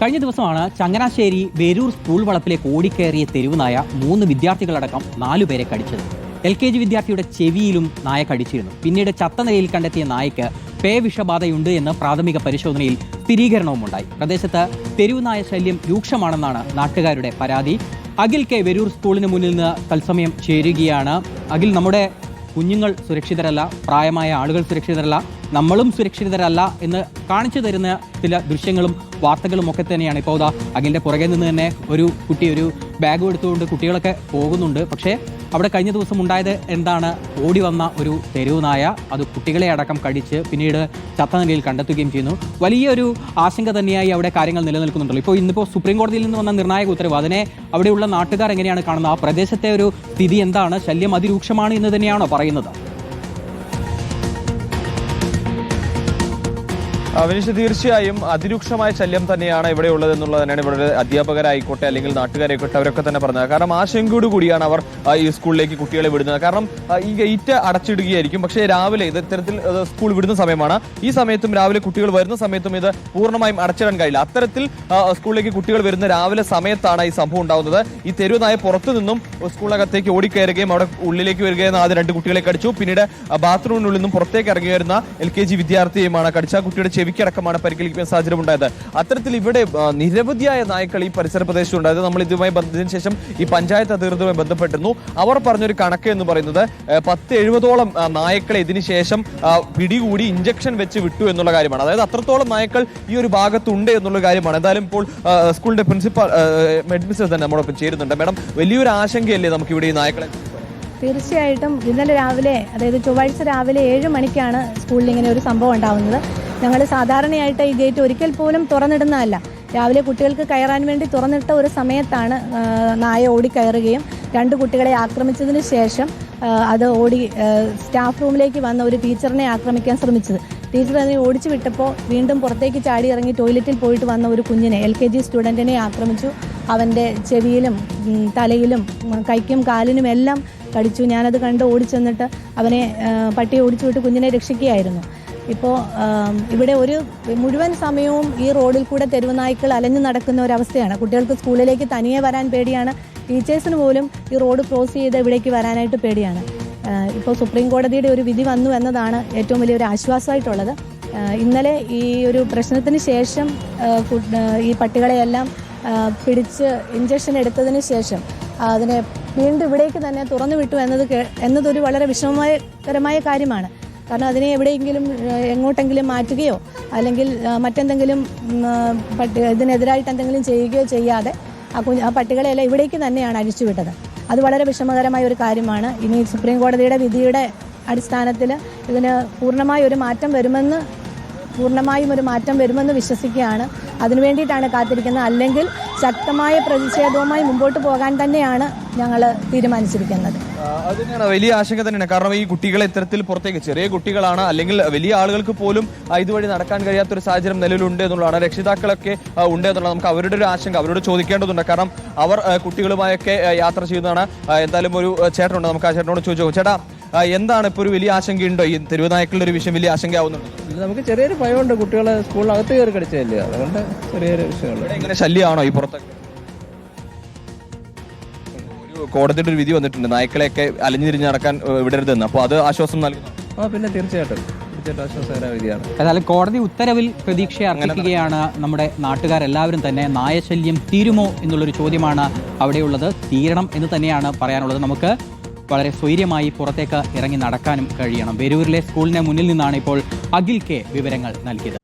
കഴിഞ്ഞ ദിവസമാണ് ചങ്ങനാശ്ശേരി വേരൂർ സ്കൂൾ വളപ്പിലേക്ക് ഓടിക്കയറിയ തെരുവുനായ മൂന്ന് വിദ്യാർത്ഥികളടക്കം നാലുപേരെ കടിച്ചത്. എൽ കെ ജി വിദ്യാർത്ഥിയുടെ ചെവിയിലും നായ കടിച്ചിരുന്നു. പിന്നീട് ചത്ത നിലയിൽ കണ്ടെത്തിയ നായയ്ക്ക് പേ വിഷബാധയുണ്ട് എന്ന് പ്രാഥമിക പരിശോധനയിൽ സ്ഥിരീകരണവും ഉണ്ടായി പ്രദേശത്ത് തെരുവുനായ ശല്യം രൂക്ഷമാണെന്നാണ് നാട്ടുകാരുടെ പരാതി. അഖിൽ കെ വെരൂർ സ്കൂളിന് മുന്നിൽ നിന്ന് തത്സമയം ചേരുകയാണ്. അഖിൽ നമ്മുടെ കുഞ്ഞുങ്ങൾ സുരക്ഷിതരല്ല പ്രായമായ ആളുകൾ സുരക്ഷിതരല്ല. നമ്മളും സുരക്ഷിതരല്ല എന്ന് കാണിച്ചു തരുന്ന ചില ദൃശ്യങ്ങളും വാർത്തകളും ഒക്കെ തന്നെയാണ്. ഇപ്പോൾ ഇതാ അഖിലിന്റെ പുറകെ നിന്ന് തന്നെ ഒരു കുട്ടി ഒരു ബാഗ് എടുത്തുകൊണ്ട് കുട്ടികളൊക്കെ പോകുന്നുണ്ട്. പക്ഷേ അവിടെ കഴിഞ്ഞ ദിവസം ഉണ്ടായത് എന്താണ്? ഓടി വന്ന ഒരു തെരുവ് നായ. അത് കുട്ടികളെ അടക്കം കടിച്ച് പിന്നീട് ചത്ത നിലയിൽ കണ്ടെത്തുകയും ചെയ്യുന്നു. വലിയൊരു ആശങ്ക തന്നെയായി അവിടെ കാര്യങ്ങൾ നിലനിൽക്കുന്നുണ്ടല്ലോ. ഇപ്പോൾ ഇന്നിപ്പോൾ സുപ്രീം കോടതിയിൽ നിന്ന് വന്ന നിർണായക ഉത്തരവ്. അതിനെ അവിടെയുള്ള നാട്ടുകാർ എങ്ങനെയാണ് കാണുന്നത്? ആ പ്രദേശത്തെ ഒരു സ്ഥിതി എന്താണ്? ശല്യം അതിരൂക്ഷമാണ് എന്ന് തന്നെയാണോ പറയുന്നത്? വിനീഷ് തീർച്ചയായും അതിരൂക്ഷമായ ശല്യം തന്നെയാണ് ഇവിടെ ഉള്ളത് എന്നുള്ളത് തന്നെയാണ് ഇവിടെ അധ്യാപകരായിക്കോട്ടെ അല്ലെങ്കിൽ നാട്ടുകാരായിക്കോട്ടെ അവരൊക്കെ തന്നെ പറഞ്ഞത്. കാരണം ആശങ്കയോട് കൂടിയാണ് അവർ ഈ സ്കൂളിലേക്ക് കുട്ടികളെ വിടുന്നത്. കാരണം ഈ ഗേറ്റ് അടച്ചിടുകയായിരിക്കും. പക്ഷേ രാവിലെ ഇത് ഇത്തരത്തിൽ സ്കൂൾ വിടുന്ന സമയമാണ്. ഈ സമയത്തും രാവിലെ കുട്ടികൾ വരുന്ന സമയത്തും ഇത് പൂർണമായും അടച്ചിടാൻ കഴിയില്ല. അത്തരത്തിൽ സ്കൂളിലേക്ക് കുട്ടികൾ വരുന്ന രാവിലെ സമയത്താണ് ഈ സംഭവം ഉണ്ടാകുന്നത് ഈ തെരുവുനായ പുറത്തു നിന്നും സ്കൂളിനകത്തേക്ക് ഓടിക്കയറുകയും അവിടെ ഉള്ളിലേക്ക് വരികയും ആദ്യം രണ്ട് കുട്ടികളെ കടിച്ചു. പിന്നീട് ബാത്റൂമിനുള്ളിൽ നിന്നും പുറത്തേക്ക് ഇറങ്ങി വരുന്ന എൽ കെ ജി വിദ്യാർത്ഥിയുമാണ് കടിച്ച കുട്ടിയുടെ കുട്ടിയുടെ ചെവിക്കടക്കമാണ് പരിക്കേൽക്കുന്ന സാഹചര്യം ഉണ്ടായത് അത്തരത്തിൽ ഇവിടെ നിരവധിയായ നായ്ക്കൾ ഈ പരിസര പ്രദേശത്ത് ഉണ്ടായത് നമ്മൾ ഇതുമായി ബന്ധത്തിന് ശേഷം ഈ പഞ്ചായത്ത് അധികൃതരുമായി ബന്ധപ്പെട്ടിരുന്നു. അവർ പറഞ്ഞൊരു കണക്ക് എന്ന് പറയുന്നത് പത്ത് എഴുപതോളം നായ്ക്കളെ ഇതിന് ശേഷം ആ, പിടികൂടി ഇഞ്ചക്ഷൻ വെച്ച് വിട്ടു എന്നുള്ള കാര്യമാണ്. അതായത് അത്രത്തോളം നായ്ക്കൾ ഈ ഒരു ഭാഗത്തുണ്ട് എന്നുള്ള കാര്യമാണ്. എന്തായാലും ഇപ്പോൾ സ്കൂളിന്റെ പ്രിൻസിപ്പൽ ഹെഡ്മിസ്റ്റർ തന്നെ നമ്മളൊപ്പം ചേരുന്നുണ്ട്. മാഡം വലിയൊരു ആശങ്കയല്ലേ നമുക്ക് ഇവിടെ ഈ നായ്ക്കളെ തീർച്ചയായിട്ടും ഇന്നലെ രാവിലെ അതായത് ചൊവ്വാഴ്ച രാവിലെ ഏഴ് മണിക്കാണ് സ്കൂളിൽ ഇങ്ങനെ ഒരു സംഭവം ഉണ്ടാവുന്നത്. ഞങ്ങൾ സാധാരണയായിട്ട് ഈ ഗേറ്റ് ഒരിക്കൽ പോലും തുറന്നിടുന്നതല്ല. രാവിലെ കുട്ടികൾക്ക് കയറാൻ വേണ്ടി തുറന്നിട്ട ഒരു സമയത്താണ് നായ ഓടിക്കയറുകയും രണ്ട് കുട്ടികളെ ആക്രമിച്ചതിന് ശേഷം അത് ഓടി സ്റ്റാഫ് റൂമിലേക്ക് വന്ന ഒരു ടീച്ചറിനെ ആക്രമിക്കാൻ ശ്രമിച്ചത്. ടീച്ചർ അതിനെ ഓടിച്ചു വിട്ടപ്പോൾ വീണ്ടും പുറത്തേക്ക് ചാടി ഇറങ്ങി ടോയ്ലറ്റിൽ പോയിട്ട് വന്ന ഒരു കുഞ്ഞിനെ എൽ കെ ജി സ്റ്റുഡന്റിനെ ആക്രമിച്ചു. അവന്റെ ചെവിയിലും തലയിലും കൈക്കും കാലിനും എല്ലാം കടിച്ചു. ഞാനത് കണ്ട് ഓടിച്ചെന്നിട്ട് അവനെ പട്ടിയെ ഓടിച്ചു വിട്ട് കുഞ്ഞിനെ രക്ഷിക്കുകയായിരുന്നു. ഇപ്പോൾ ഇവിടെ ഒരു മുഴുവൻ സമയവും ഈ റോഡിൽ കൂടെ തെരുവുനായ്ക്കൾ അലഞ്ഞു നടക്കുന്ന ഒരവസ്ഥയാണ്. കുട്ടികൾക്ക് സ്കൂളിലേക്ക് തനിയെ വരാൻ പേടിയാണ്. ടീച്ചേഴ്സിന് പോലും ഈ റോഡ് ക്രോസ് ചെയ്ത് ഇവിടേക്ക് വരാനായിട്ട് പേടിയാണ്. ഇപ്പോൾ സുപ്രീം കോടതിയുടെ ഒരു വിധി വന്നു എന്നതാണ് ഏറ്റവും വലിയൊരു ആശ്വാസമായിട്ടുള്ളത്. ഇന്നലെ ഈ ഒരു പ്രശ്നത്തിന് ശേഷം ഈ പട്ടികളെയെല്ലാം പിടിച്ച് ഇഞ്ചക്ഷൻ എടുത്തതിന് ശേഷം അതിനെ വീണ്ടും ഇവിടേക്ക് തന്നെ തുറന്നു വിട്ടു എന്നത് എന്നതൊരു വളരെ വിഷമകരമായ കാര്യമാണ്. കാരണം അതിനെ എവിടെയെങ്കിലും എങ്ങോട്ടെങ്കിലും മാറ്റുകയോ അല്ലെങ്കിൽ മറ്റെന്തെങ്കിലും ഇതിനെതിരായിട്ട് എന്തെങ്കിലും ചെയ്യുകയോ ചെയ്യാതെ ആ കുഞ്ഞ് ആ പട്ടികളെയെല്ലാം ഇവിടേക്ക് തന്നെയാണ് അഴിച്ചുവിട്ടത് അത് വളരെ വിഷമകരമായ ഒരു കാര്യമാണ്. ഇനി സുപ്രീം കോടതിയുടെ വിധിയുടെ അടിസ്ഥാനത്തിൽ ഇതിന് പൂർണമായ ഒരു മാറ്റം വരുമെന്ന് പൂർണമായും ഒരു മാറ്റം വരുമെന്ന് വിശ്വസിക്കുകയാണ്. അതിനു വേണ്ടിയിട്ടാണ് കാത്തിരിക്കുന്നത്. അല്ലെങ്കിൽ ശക്തമായ പ്രതിഷേധവുമായി മുമ്പോട്ട് പോകാൻ തന്നെയാണ് ഞങ്ങൾ തീരുമാനിച്ചിരിക്കുന്നത്. വലിയ ആശങ്ക തന്നെയാണ്. കാരണം ഈ കുട്ടികളെ ഇത്തരത്തിൽ പുറത്തേക്ക് ചെറിയ കുട്ടികളാണ്. അല്ലെങ്കിൽ വലിയ ആളുകൾക്ക് പോലും ഇതുവഴി നടക്കാൻ കഴിയാത്ത ഒരു സാഹചര്യം നിലവിലുണ്ട് എന്നുള്ളതാണ്. രക്ഷിതാക്കളൊക്കെ ഉണ്ട് എന്നുള്ളത് നമുക്ക് അവരുടെ ഒരു ആശങ്ക അവരോട് ചോദിക്കേണ്ടതുണ്ട്. കാരണം അവർ കുട്ടികളുമായൊക്കെ യാത്ര ചെയ്യുന്നതാണ്. എന്തായാലും ഒരു ചേട്ടനുണ്ട്. നമുക്ക് ആ ചേട്ടനോട് ചോദിച്ചു ചേട്ടാ എന്താണ് ഇപ്പോൾ ഒരു വലിയ ആശങ്കയുണ്ടോ? ഈ തെരുവുനായ്ക്കളുടെ ഒരു വിഷയം വലിയ ആശങ്കയാവുന്നുണ്ട്. ഇല്ല, നമുക്ക് ചെറിയൊരു ഭയമുണ്ട് കുട്ടികളെ സ്കൂളിൽ സ്കൂളിനകത്ത് കയറി കടിച്ചതല്ലേ അതുകൊണ്ട് ചെറിയൊരു വിഷയമുള്ളൂ ഇവിടെ ഇങ്ങനെ ശല്യമാണോ ഈ പുറത്തൊക്കെ? ഒരു കോടതിയുടെ ഒരു വിധി വന്നിട്ടുണ്ട്. നായ്ക്കളെയൊക്കെ അലഞ്ഞിരിഞ്ഞ് നടക്കാൻ ഏഹ്, വിടരുതെന്ന്. അപ്പോൾ അത് ആശ്വാസം നൽകുന്നു. ആ പിന്നെ തീർച്ചയായിട്ടും. തീർച്ചയായിട്ടും വിധിയാണ്. ഏതായാലും കോടതി ഉത്തരവിൽ പ്രതീക്ഷ അർപ്പിക്കുകയാണ് നമ്മുടെ നാട്ടുകാരെല്ലാവരും തന്നെ. നായശല്യം തീരുമോ എന്നുള്ളൊരു ചോദ്യമാണ് അവിടെയുള്ളത്. തീരണം എന്ന് തന്നെയാണ് പറയാനുള്ളത്. നമുക്ക് വളരെ സ്വൈര്യമായി പുറത്തേക്ക് ഇറങ്ങി നടക്കാനും കഴിയണം. വെരൂരിലെ സ്കൂളിന് മുന്നിൽ നിന്നാണ് ഇപ്പോൾ അഖിൽ കെ വിവരങ്ങൾ നൽകിയത്.